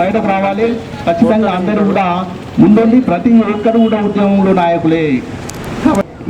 బయటకు రావాలి. ఖచ్చితంగా అందరూ కూడా ముందుండి ప్రతి ఒక్కరు కూడా ఉద్యమంలో నాయకులే.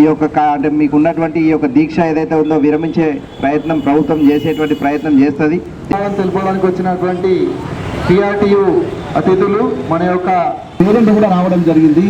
ఈ యొక్క అంటే మీకు ఉన్నటువంటి ఈ యొక్క దీక్ష ఏదైతే ఉందో విరమించే ప్రయత్నం ప్రభుత్వం చేసేటువంటి ప్రయత్నం చేస్తుంది. తెలుపడానికి వచ్చినటువంటి టిఆర్టీయు అతిథులు మన యొక్క పేరెంట్ కూడా రావడం జరిగింది.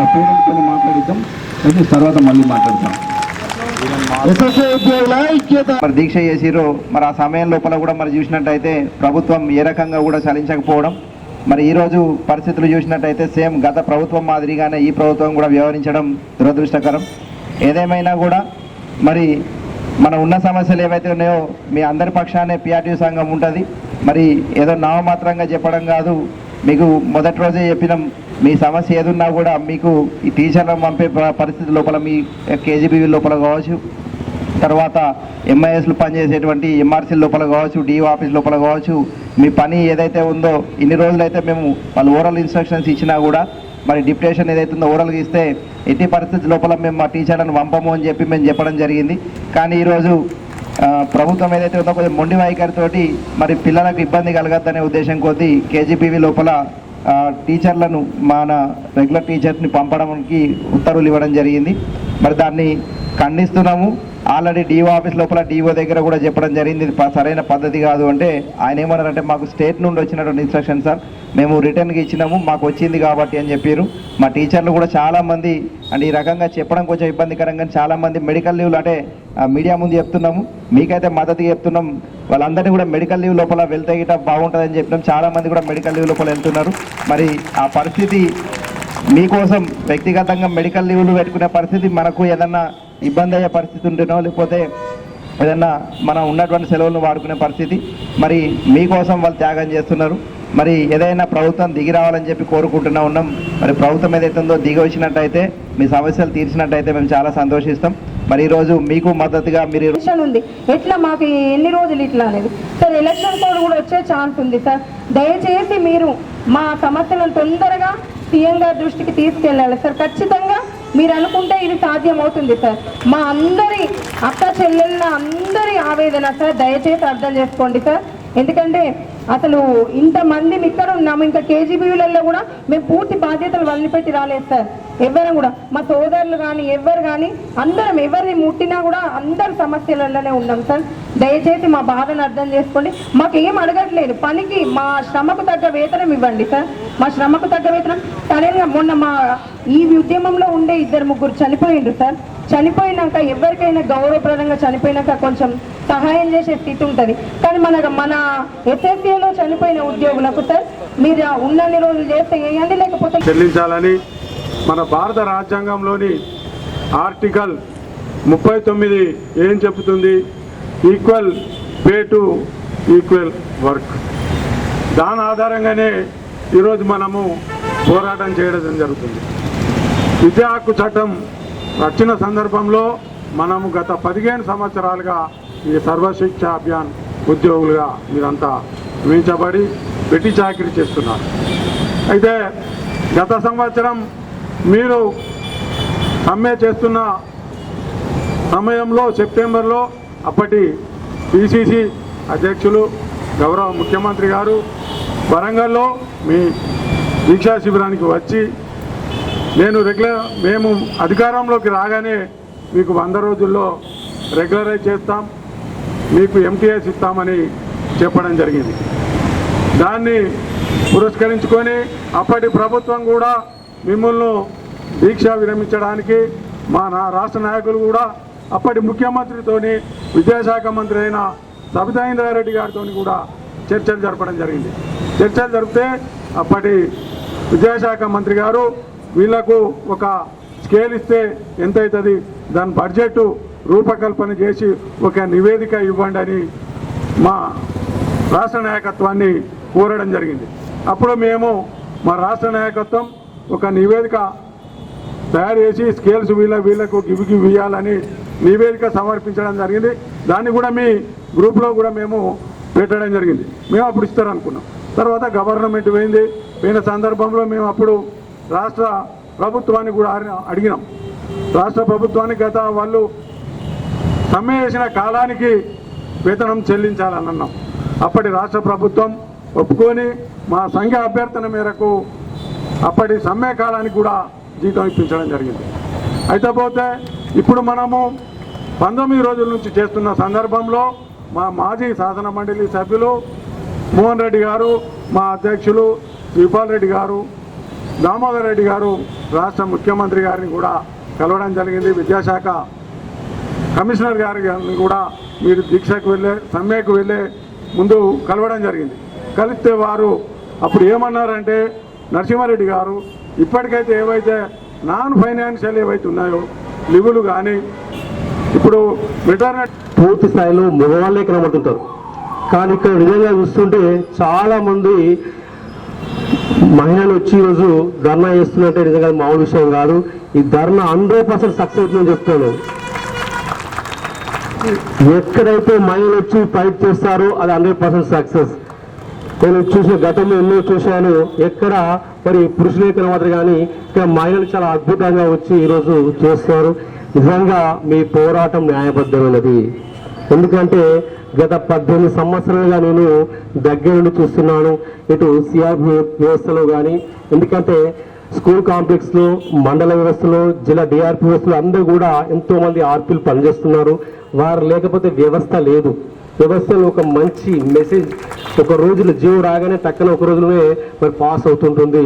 ఆ పేరెంట్తో మాట్లాడిద్దాం. అయితే తర్వాత మళ్ళీ మాట్లాడతాం. మరి దీక్ష చేసిర్రు. మరి ఆ సమయం లోపల కూడా మరి చూసినట్టయితే ప్రభుత్వం ఏ రకంగా కూడా చలించకపోవడం మరి ఈరోజు పరిస్థితులు చూసినట్టయితే సేమ్ గత ప్రభుత్వం మాదిరిగానే ఈ ప్రభుత్వం కూడా వ్యవహరించడం దురదృష్టకరం. ఏదేమైనా కూడా మరి మన ఉన్న సమస్యలు ఏవైతే ఉన్నాయో మీ అందరి పక్షానే పిఆర్టీ సంఘం ఉంటుంది. మరి ఏదో నామమాత్రంగా చెప్పడం కాదు మీకు మొదటి రోజే చెప్పినాం మీ సమస్య ఏదున్నా కూడా మీకు ఈ టీచర్లను పంపే పరిస్థితి లోపల మీ కేజీబీవీ లోపల కావచ్చు. తర్వాత ఎంఐఎస్లు పనిచేసేటువంటి ఎంఆర్సీ లోపల కావచ్చు డిఓ ఆఫీస్ లోపల కావచ్చు. మీ పని ఏదైతే ఉందో ఇన్ని రోజులైతే మేము వాళ్ళు ఓరల్ ఇన్స్ట్రక్షన్స్ ఇచ్చినా కూడా మరి డిప్యుటేషన్ ఏదైతే ఉందో ఓరల్గా ఇస్తే ఎట్టి పరిస్థితి లోపల మేము మా టీచర్లను పంపము అని చెప్పి మేము చెప్పడం జరిగింది. కానీ ఈరోజు ప్రభుత్వం ఏదైతే ఉందో కొంచెం మొండి వైఖరితోటి మరి పిల్లలకు ఇబ్బంది కలగద్దనే ఉద్దేశం కొద్దీ కేజీపీవీ లోపల టీచర్లను మన రెగ్యులర్ టీచర్ని పంపడానికి ఉత్తర్వులు ఇవ్వడం జరిగింది. మరి దాన్ని ఖండిస్తున్నాము. ఆల్రెడీ డిఓ ఆఫీస్ లోపల డిఓ దగ్గర కూడా చెప్పడం జరిగింది. ఇది సరైన పద్ధతి కాదు అంటే ఆయన ఏమన్నారంటే మాకు స్టేట్ నుండి వచ్చినటువంటి ఇన్స్ట్రక్షన్ సార్ మేము రిటర్న్కి ఇచ్చినాము. మాకు వచ్చింది కాబట్టి అని చెప్పారు. మా టీచర్లు కూడా చాలామంది అంటే ఈ రకంగా చెప్పడం కొంచెం ఇబ్బందికరంగా చాలామంది మెడికల్ లీవ్లు అంటే ఆ, మీడియా ముందు చెప్తున్నాము. మీకైతే మద్దతు చెప్తున్నాం. వాళ్ళందరినీ కూడా మెడికల్ లీవ్ లోపల వెళ్తే గిట్ట బాగుంటుందని చెప్పినాం. చాలా మంది కూడా మెడికల్ లీవ్ లోపల వెళ్తున్నారు. మరి ఆ పరిస్థితి మీకోసం వ్యక్తిగతంగా మెడికల్ లీవ్లు పెట్టుకునే పరిస్థితి మనకు ఏదన్నా ఇబ్బంది అయ్యే పరిస్థితి ఉండేనో లేకపోతే ఏదన్నా మనం ఉన్నటువంటి సెలవులను వాడుకునే పరిస్థితి మరి మీకోసం వాళ్ళు త్యాగం చేస్తున్నారు. మరి ఏదైనా ప్రభుత్వం దిగి రావాలని చెప్పి కోరుకుంటున్నా ఉన్నాం. మరి ప్రభుత్వం ఏదైతే ఉందో దిగి వచ్చినట్టయితే మీ సమస్యలు తీర్చినట్టయితే మేము చాలా సంతోషిస్తాం. మరి ఈరోజు మీకు మద్దతుగా మీరు ఎలక్షన్ ఉంది. ఎట్లా మాకు ఎన్ని రోజులు ఇట్లా అనేది? సార్ ఎలక్షన్ కోడ్ కూడా వచ్చే ఛాన్స్ ఉంది సార్. దయచేసి మీరు మా సమస్యలను తొందరగా సీఎం గారి దృష్టికి తీసుకెళ్ళాలి సార్. ఖచ్చితంగా మీరు అనుకుంటే ఇది సాధ్యం అవుతుంది సార్. మా అందరి అక్క చెల్లెళ్ళ అందరి ఆవేదన సార్ దయచేసి అర్థం చేసుకోండి సార్. ఎందుకంటే అసలు ఇంతమంది ఇక్కడ ఉన్నాము ఇంకా కేజీబీలలో కూడా మేము పూర్తి బాధ్యతలు వదిలిపెట్టి రాలేదు సార్. ఎవరు కూడా. మా సోదరులు కానీ ఎవరు కానీ అందరం ఎవరిని ముట్టినా కూడా అందరు సమస్యలలోనే ఉన్నాం సార్. దయచేసి మా బాధను అర్థం చేసుకోండి. మాకు ఏం అడగట్లేదు. పనికి మా శ్రమకు తగ్గ వేతనం ఇవ్వండి సార్. మా శ్రమకు తగ్గ వేతనం సడన్గా మొన్న మా ఈ ఉద్యమంలో ఉండే ఇద్దరు ముగ్గురు చనిపోయిండ్రు సార్. చనిపోయినాక ఎవరికైనా గౌరవప్రదంగా చనిపోయినాక కొంచెం సహాయం చేసే స్థితి ఉంటుంది. కానీ మన మన ఎస్ఎస్ఏలో చనిపోయిన ఉద్యోగులకు సార్ మీరు ఉన్నన్ని రోజులు చేస్తే వేయండి లేకపోతే చెల్లించాలని మన భారత రాజ్యాంగంలోని ఆర్టికల్ ముప్పై తొమ్మిది ఏం చెబుతుంది? Equal pay to equal work. దాని ఆధారంగానే ఈరోజు మనము పోరాటం చేయడం జరుగుతుంది. విద్యా హక్కు చట్టం వచ్చిన సందర్భంలో మనము గత పదిహేను సంవత్సరాలుగా ఈ సర్వశిక్ష అభియాన్ ఉద్యోగులుగా మీరంతా నియమించబడి పెట్టి చాకరీ చేస్తున్నారు. అయితే గత సంవత్సరం మీరు సమ్మె చేస్తున్న సమయంలో సెప్టెంబర్లో అప్పటి పిసిసి అధ్యక్షులు గౌరవ ముఖ్యమంత్రి గారు వరంగల్లో మీ దీక్షా శిబిరానికి వచ్చి నేను రెగ్యులర్ మేము అధికారంలోకి రాగానే మీకు వంద రోజుల్లో రెగ్యులరైజ్ చేస్తాం మీకు ఎంటీఎస్ ఇస్తామని చెప్పడం జరిగింది. దాన్ని పురస్కరించుకొని అప్పటి ప్రభుత్వం కూడా మిమ్మల్ని దీక్ష విరమించడానికి మా నా రాష్ట్ర నాయకులు కూడా అప్పటి ముఖ్యమంత్రితోని విద్యాశాఖ మంత్రి అయిన సబితా ఇంద్రారెడ్డి గారితో కూడా చర్చలు జరపడం జరిగింది. చర్చలు జరిపితే అప్పటి విద్యాశాఖ మంత్రి గారు వీళ్ళకు ఒక స్కేల్ ఇస్తే ఎంత అవుతుంది దాని బడ్జెట్ రూపకల్పన చేసి ఒక నివేదిక ఇవ్వండి అని మా రాష్ట్ర నాయకత్వాన్ని కోరడం జరిగింది. అప్పుడు మేము మా రాష్ట్ర నాయకత్వం ఒక నివేదిక తయారు చేసి స్కేల్స్ వీళ్ళ వీళ్ళకు గివి ఇవ్వాలని నివేదిక సమర్పించడం జరిగింది. దాన్ని కూడా మీ గ్రూప్లో కూడా మేము పెట్టడం జరిగింది. మేము అప్పుడు ఇస్తారనుకున్నాం. తర్వాత గవర్నమెంట్ పోయింది. పోయిన సందర్భంలో మేము అప్పుడు రాష్ట్ర ప్రభుత్వాన్ని కూడా అడిగినాం రాష్ట్ర ప్రభుత్వానికి గత వాళ్ళు సమ్మె చేసిన కాలానికి వేతనం చెల్లించాలని అన్నాం. అప్పటి రాష్ట్ర ప్రభుత్వం ఒప్పుకొని మా సంఘ అభ్యర్థన మేరకు అప్పటి సమ్మె కాలానికి కూడా జీతం ఇప్పించడం జరిగింది. అయితే పోతే ఇప్పుడు మనము పంతొమ్మిది రోజుల నుంచి చేస్తున్న సందర్భంలో మా మాజీ శాసన మండలి సభ్యులు మోహన్ రెడ్డి గారు మా అధ్యక్షులు శ్రీపాల్ రెడ్డి గారు దామోదర్ రెడ్డి గారు రాష్ట్ర ముఖ్యమంత్రి గారిని కూడా కలవడం జరిగింది. విద్యాశాఖ కమిషనర్ గారిని కూడా మీరు దీక్షకు వెళ్ళే సమ్మెకు వెళ్ళే ముందు కలవడం జరిగింది. కలిస్తే వారు అప్పుడు ఏమన్నారంటే నరసింహారెడ్డి గారు ఇప్పటికైతే ఏవైతే నాన్ ఫైనాన్షియల్ ఏవైతే ఉన్నాయో లివులు కానీ ఇప్పుడు రిటర్న్ పూర్తి స్థాయిలో మగవాళ్ళే కనబడుతుంటారు. కానీ ఇక్కడ నిజంగా చూస్తుంటే చాలా మంది మహిళలు వచ్చి ఈరోజు ధర్నా చేస్తున్నట్టే నిజంగా మామూలు విషయం కాదు. ఈ ధర్నా హండ్రెడ్ పర్సెంట్ సక్సెస్ అవుతుందని చెప్తాను ఎక్కడైతే మహిళలు వచ్చి ఫైట్ చేస్తారో అది హండ్రెడ్ పర్సెంట్ సక్సెస్. నేను చూసిన గతంలో ఎన్నో చూశాను. ఎక్కడ మరి పురుషులే కనబడరు కానీ ఇక్కడ మహిళలు చాలా అద్భుతంగా వచ్చి ఈరోజు చేస్తున్నారు నిజంగా మీ పోరాటం న్యాయబద్ధమైనది ఎందుకంటే గత పద్దెనిమిది సంవత్సరాలుగా నేను దగ్గర నుండి చూస్తున్నాను. ఇటు సిఆర్ వ్యవస్థలో కానీ ఎందుకంటే స్కూల్ కాంప్లెక్స్లో మండల వ్యవస్థలో జిల్లా డిఆర్పి వ్యవస్థలో అందరూ కూడా ఎంతోమంది ఆర్పీలు పనిచేస్తున్నారు. వారు లేకపోతే వ్యవస్థ లేదు. వ్యవస్థలో ఒక మంచి మెసేజ్ ఒక రోజులో జీవో రాగానే టక్కన ఒక రోజులోనే మరి పాస్ అవుతుంటుంది.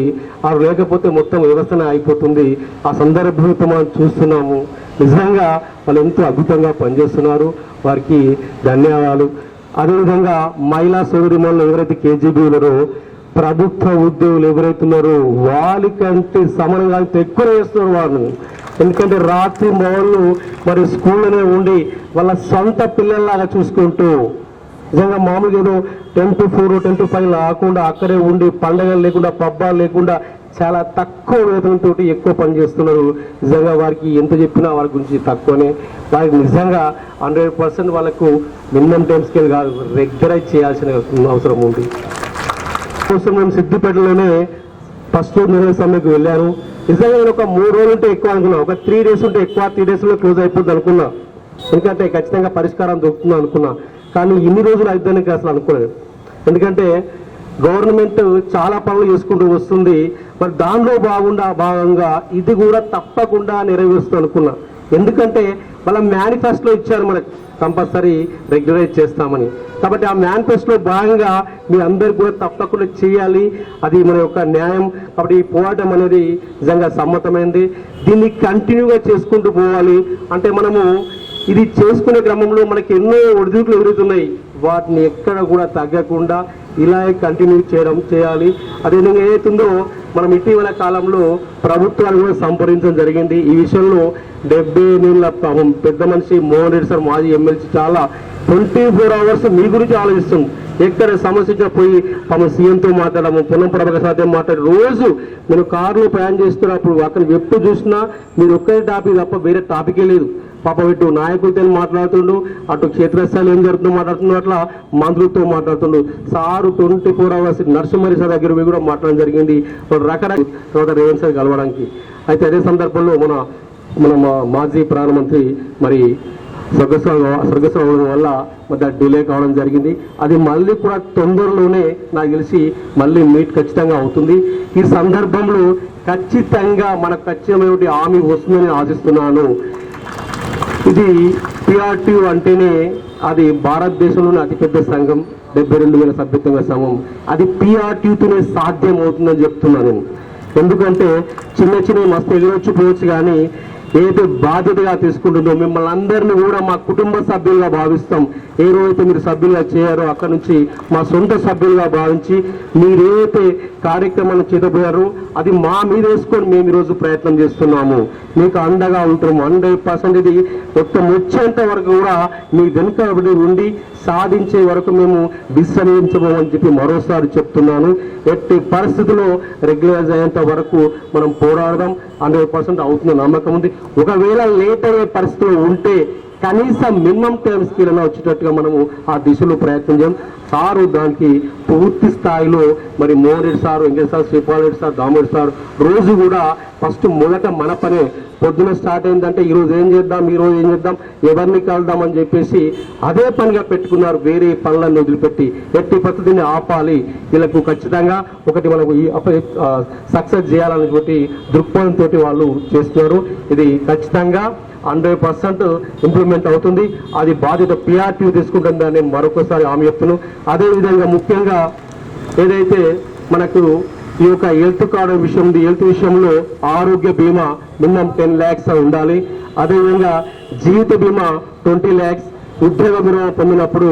అది లేకపోతే మొత్తం వ్యవస్థనే అయిపోతుంది. ఆ సందర్భంతో మనం చూస్తున్నాము. నిజంగా వాళ్ళు ఎంతో అద్భుతంగా పనిచేస్తున్నారు. వారికి ధన్యవాదాలు. అదేవిధంగా మహిళా సోదరిమణులు ఎవరైతే కేజీబీలరో ప్రభుత్వ ఉద్యోగులు ఎవరైతున్నారో వాళ్ళకంటే సమానంగా ఎక్కువ వేస్తున్నారు వాళ్ళు ఎందుకంటే రాత్రి మొదలు మరి స్కూల్లోనే ఉండి వాళ్ళ సొంత పిల్లల్లాగా చూసుకుంటూ నిజంగా మామూలుగా ఏదో ten to four ten to five రాకుండా అక్కడే ఉండి పండగలు లేకుండా పబ్బాలు లేకుండా చాలా తక్కువ వేతనంతో ఎక్కువ పని చేస్తున్నారు. నిజంగా వారికి ఎంత చెప్పినా వారి గురించి తక్కువనే. వారికి నిజంగా హండ్రెడ్ పర్సెంట్ వాళ్ళకు మినిమం టైం స్కేల్ కాదు రెగ్యులైజ్ చేయాల్సిన అవసరం ఉంది. కోసం మేము సిద్దిపేటలోనే ఫస్ట్ నిర్ణయ సమ్మెకు వెళ్ళాను. నిజంగా నేను ఒక మూడు రోజులు ఉంటే ఎక్కువ అనుకున్నా. ఒక త్రీ డేస్ ఉంటే ఎక్కువ త్రీ డేస్లో క్లోజ్ అయిపోద్ది అనుకున్నా. ఎందుకంటే ఖచ్చితంగా పరిష్కారం దొరుకుతుంది అనుకున్నా. కానీ ఇన్ని రోజులు అయిద్దానికి అసలు అనుకోలేదు. ఎందుకంటే గవర్నమెంట్ చాలా పనులు చేసుకుంటూ వస్తుంది. మరి దానిలో బాగుండా భాగంగా ఇది కూడా తప్పకుండా నెరవేరుస్తుంది అనుకున్నా. ఎందుకంటే వాళ్ళ మేనిఫెస్టోలో ఇచ్చారు మనకు. కంపల్సరీ రెగ్యులేట్ చేస్తామని. కాబట్టి ఆ మేనిఫెస్టోలో భాగంగా మీ అందరు కూడా తప్పకుండా చేయాలి. అది మన యొక్క న్యాయం. కాబట్టి ఈ పోరాటం అనేది నిజంగా సమ్మతమైంది. దీన్ని కంటిన్యూగా చేసుకుంటూ పోవాలి. అంటే మనము ఇది చేసుకునే క్రమంలో మనకి ఎన్నో ఒడిదుడుకులు ఎదురుతున్నాయి వాటిని ఎక్కడ కూడా తగ్గకుండా ఇలాగే కంటిన్యూ చేయడం చేయాలి. అదేవిధంగా ఏదైతుందో మనం ఇటీవల కాలంలో ప్రభుత్వాన్ని కూడా సంప్రదించడం జరిగింది. ఈ విషయంలో డెబ్బై ఎనిమిదిల పెద్ద మనిషి మోహన్ రెడ్డి సార్ మాజీ ఎమ్మెల్సీ చాలా ట్వంటీ ఫోర్ అవర్స్ మీ గురించి ఆలోచిస్తుంది ఎక్కడ సమస్య పోయి తమ సీఎంతో మాట్లాడము పొన్నం ప్రభాకర్ సాధ్యం మాట్లాడి రోజు నేను కారులో ప్రయాణం చేస్తున్నప్పుడు అక్కడ ఎప్పుడు చూసినా మీరు ఒక్కరే టాపిక్ తప్ప వేరే టాపికే లేదు. పాప ఇటు నాయకులతో మాట్లాడుతుండు అటు క్షేత్రస్థాయిలో ఏం జరుగుతుందో మాట్లాడుతుండు అట్లా మంత్రులతో మాట్లాడుతుండు. Sir twenty four hours Narsimhari sir దగ్గర కూడా మాట్లాడడం జరిగింది. రకరకాల తర్వాత రేవంత్ సార్ కలవడానికి. అయితే అదే సందర్భంలో మన మన మాజీ ప్రధానమంత్రి మరి స్వర్గస్వ స్వర్గస్వం అవ్వడం వల్ల మరి డిలే కావడం జరిగింది. అది మళ్ళీ కూడా తొందరలోనే నాకు తెలిసి మళ్ళీ మీట్ ఖచ్చితంగా అవుతుంది. ఈ సందర్భంలో ఖచ్చితంగా మనకు ఖచ్చితమైనటువంటి హామీ వస్తుందని ఆశిస్తున్నాను. ఇది పిఆర్టీ అంటేనే అది భారతదేశంలోని అతిపెద్ద సంఘం. డెబ్బై రెండు వేల సభ్యత్వంగా సంఘం అది పిఆర్టీతోనే సాధ్యం అవుతుందని చెప్తున్నాను. నేను ఎందుకంటే చిన్న చిన్న మస్తు ఎగరొచ్చు పోవచ్చు కానీ ఏదైతే బాధ్యతగా తీసుకుంటుందో మిమ్మల్ని అందరినీ కూడా మా కుటుంబ సభ్యులుగా భావిస్తాం. ఏ రోజైతే మీరు సభ్యులుగా చేయారో అక్కడ నుంచి మా సొంత సభ్యులుగా భావించి మీరు కార్యక్రమాలు కార్యక్రమాన్ని చేతపోయారో అది మా మీద వేసుకొని మేము ఈరోజు ప్రయత్నం చేస్తున్నాము. మీకు అండగా ఉంటాము. హండ్రెడ్ పర్సెంట్ ఇది మొత్తం వచ్చేంత వరకు కూడా మీ వెనుకబడి ఉండి సాధించే వరకు మేము విశ్రమించబోమని చెప్పి మరోసారి చెప్తున్నాను. ఎట్టి పరిస్థితుల్లో రెగ్యులైజ్ అయ్యేంత వరకు మనం పోరాడదాం. హండ్రెడ్ పర్సెంట్ అవుతుందో నమ్మకం ఉంది. ఒకవేళ లేట్ అయ్యే పరిస్థితులు ఉంటే కనీసం మినిమం టైం స్కిల్ వచ్చేటట్టుగా మనము ఆ దిశలో ప్రయత్నం చేయం. సారు దానికి పూర్తి స్థాయిలో మరి Mohan Reddy sir Venkateshwara sir Sripal Reddy sir Damodar sir రోజు కూడా ఫస్ట్ మొదట మన పనే. పొద్దున స్టార్ట్ అయిందంటే ఈరోజు ఏం చేద్దాం ఈరోజు ఏం చేద్దాం ఎవరిని కలుద్దాం అని చెప్పేసి అదే పనిగా పెట్టుకున్నారు వేరే పనులను వదిలిపెట్టి. ఎట్టి పద్ధతిని ఆపాలి. వీళ్ళకు ఖచ్చితంగా ఒకటి మనకు ఈ సక్సెస్ చేయాలనేటువంటి దృక్పథంతో వాళ్ళు చేస్తున్నారు. ఇది ఖచ్చితంగా హండ్రెడ్ పర్సెంట్ ఇంప్రూవ్మెంట్ అవుతుంది. అది బాధ్యత పిఆర్టీ తీసుకుంటుందని మరొకసారి హామీ చెప్తున్నాను అదేవిధంగా ముఖ్యంగా ఏదైతే మనకు ఈ యొక్క హెల్త్ కార్డు విషయం ఉంది హెల్త్ విషయంలో ఆరోగ్య బీమా మినిమం టెన్ ల్యాక్స్ ఉండాలి. అదేవిధంగా జీవిత బీమా ట్వంటీ ల్యాక్స్ ఉద్యోగ బీమా పొందినప్పుడు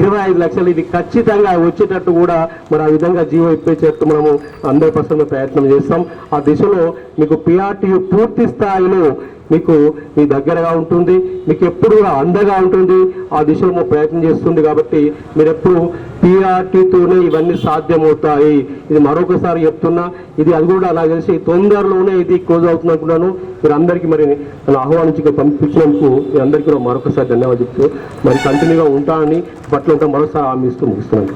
ఇరవై ఐదు లక్షలు. ఇది ఖచ్చితంగా వచ్చేటట్టు కూడా మరి ఆ విధంగా జీవో ఇప్పించేట్టు మనము హండ్రెడ్ పర్సెంట్ ప్రయత్నం చేస్తాం. ఆ దిశలో మీకు పిఆర్టీ పూర్తి స్థాయిలో మీకు మీ దగ్గరగా ఉంటుంది మీకు ఎప్పుడు కూడా అండగా ఉంటుంది. ఆ దిశలో మేము ప్రయత్నం చేస్తుంది కాబట్టి మీరు ఎప్పుడు పీఆర్టీతోనే ఇవన్నీ సాధ్యమవుతాయి. ఇది మరొకసారి చెప్తున్నా. ఇది అది కూడా నాకు తెలిసి తొందరలోనే ఇది క్లోజ్ అవుతుంది అనుకున్నాను. మీరు అందరికీ మరి నన్ను ఆహ్వానించి పంపించినందుకు మీ అందరికీ మరొకసారి ధన్యవాదాలు చెప్తూ మరి కంటిన్యూగా ఉంటానని పట్ల ఉంటా మరోసారి హామీ ఇస్తూ ముగిస్తున్నాను.